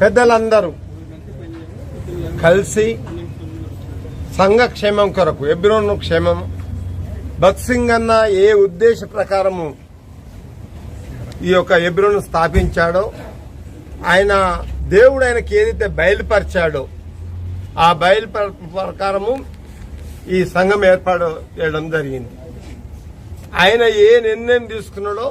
పెద్దలందరూ కలిసి సంఘ క్షేమం కొరకు ఎబ్రోన్ క్షేమం భక్సింగ్ అన్న ఏ ఉద్దేశ ప్రకారము ఈ యొక్క ఎబ్రోను స్థాపించాడో ఆయన దేవుడు ఆయనకి ఏదైతే బయలుపరిచాడో ఆ బయలుపర ప్రకారము ఈ సంఘం ఏర్పాటు చేయడం జరిగింది. ఆయన ఏ నిర్ణయం తీసుకున్నాడో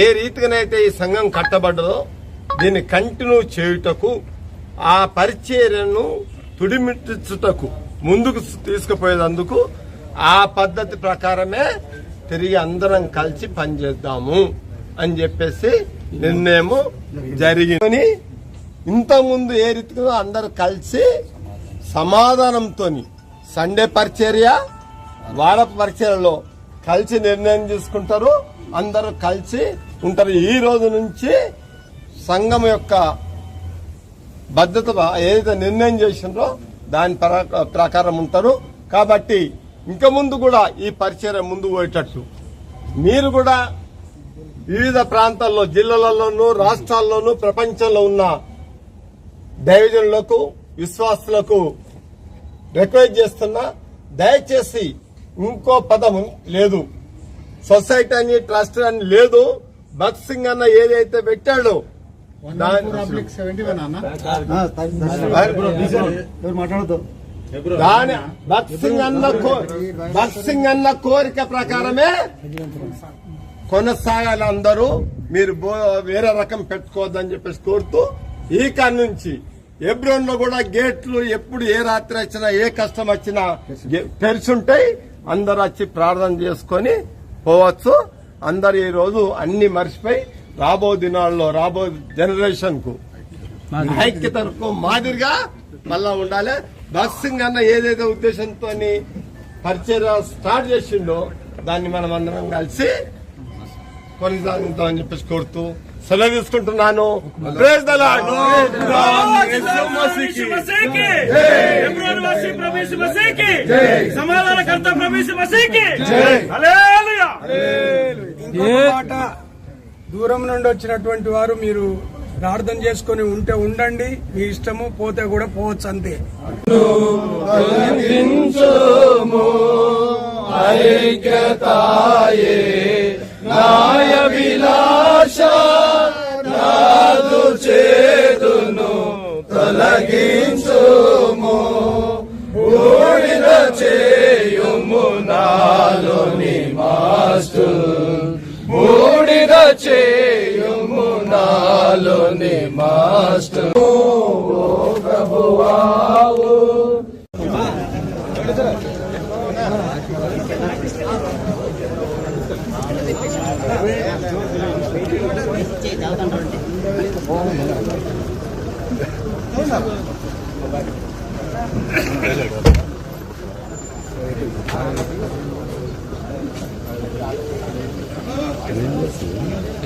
ఏ రీతిగానైతే ఈ సంఘం కట్టబడ్డదో దీన్ని కంటిన్యూ చేయుటకు ఆ పరిచర్యను తుడిమిట్టుటకు ముందుకు తీసుకుపోయేందుకు ఆ పద్ధతి ప్రకారమే తిరిగి అందరం కలిసి పనిచేద్దాము అని చెప్పేసి నిర్ణయం జరిగింది. ఇంతకుముందు ఏ రీతిగా అందరు కలిసి సమాధానంతో సండే పరిచర్య వార పరిచర్యలో కలిసి నిర్ణయం తీసుకుంటారు అందరూ కలిసి ఉంటారు. ఈ రోజు నుంచి సంఘం యొక్క భద్రత ఏదైతే నిర్ణయం చేసినారో దాని ప్రక- ప్రకారం ఉంటారు. కాబట్టి ఇంకా ముందు కూడా ఈ పరిచయం ముందు పోయేటట్టు. మీరు కూడా వివిధ ప్రాంతాల్లో జిల్లాలలోనూ రాష్ట్రాల్లోనూ ప్రపంచంలో ఉన్న దైవజనులకు విశ్వాసులకు రిక్వెస్ట్ చేస్తున్నా దయచేసి ఇంకో పదం లేదు. సొసైటీ అని ట్రస్ట్ అని లేదు. భగత్ సింగ్ అన్న ఏదైతే పెట్టాడో దాని భగత్ సింగ్ అన్న కో- భగత్ సింగ్ అన్న కోరిక ప్రకారమే కొనసాగాలి అందరూ మీరు బో- వేరే రకం పెట్టుకోవద్దని చెప్పేసి కోరుతూ ఈ కాడ నుంచి ఎబ్రోన్లో కూడా గేట్లు ఎప్పుడు ఏ రాత్రి వచ్చినా ఏ కష్టం వచ్చినా గే- తెరిచుంటాయి అందరు వచ్చి ప్రార్థన చేసుకొని పోవచ్చు. అందరు ఈ రోజు అన్ని మర్చిపోయి రాబో దినాల్లో రాబో జనరేషన్కు ఐక్యతకు మాదిరిగా మళ్ళా ఉండాలి. భగత్ సింగ్ అన్న ఏదైతే ఉద్దేశంతో పరిచయం స్టార్ట్ చేసిండో దాన్ని మనం అందరం కలిసి కొనసాగుతామని చెప్పేసి కోరుతూ సెలవు తీసుకుంటున్నాను. మాట దూరం నుండి వచ్చినటువంటి వారు మీరు ప్రార్థన చేసుకొని ఉంటే ఉండండి మీ ఇష్టము పోతే కూడా పోవచ్చు అంతే. మాస్టర్ బూడిద చేయుము నాలోని మాస్టర్ ఓ ప్రభువావు Thank.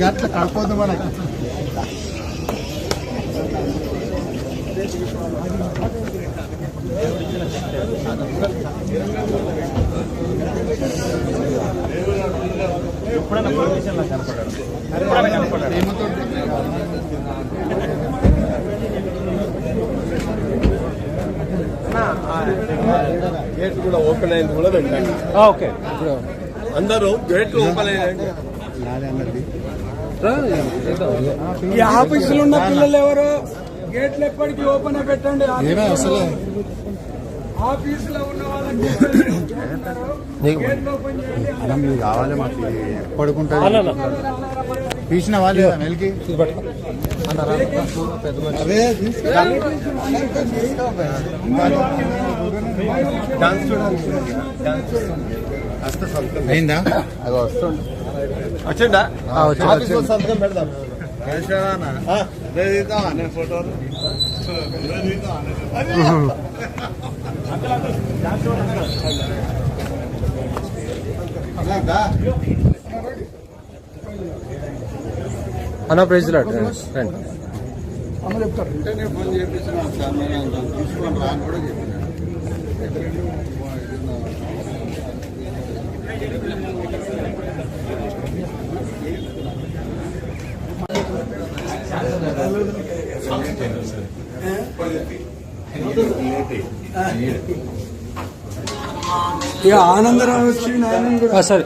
గట్ల కడపొద్దు మనకి గేట్ కూడా ఓపెన్ అయింది కూడా పెట్టండి ఓకే అందరూ గేట్లు ఓపెన్ అయ్యాయండి ఈ ఆఫీసులో ఉన్న పిల్లలు ఎవరు? గేట్లు ఎప్పటికీ ఓపెన్ పెట్టండి. ఆఫీసులో ఉన్న చేయండి మీరు కావాలి మాకు పడుకుంటారు తీసిన వాళ్ళు సంతకం అయిందా అది వస్తుంది వచ్చిందా సంతకం పెడదాం ఆ? అన్న ప్రైజ్ రండి. వెంటనే ఫోన్ చేపించిన సార్ నేను తీసుకొని రాని కూడా చెప్పిన ఇక ఆనందరావు వచ్చి సరే.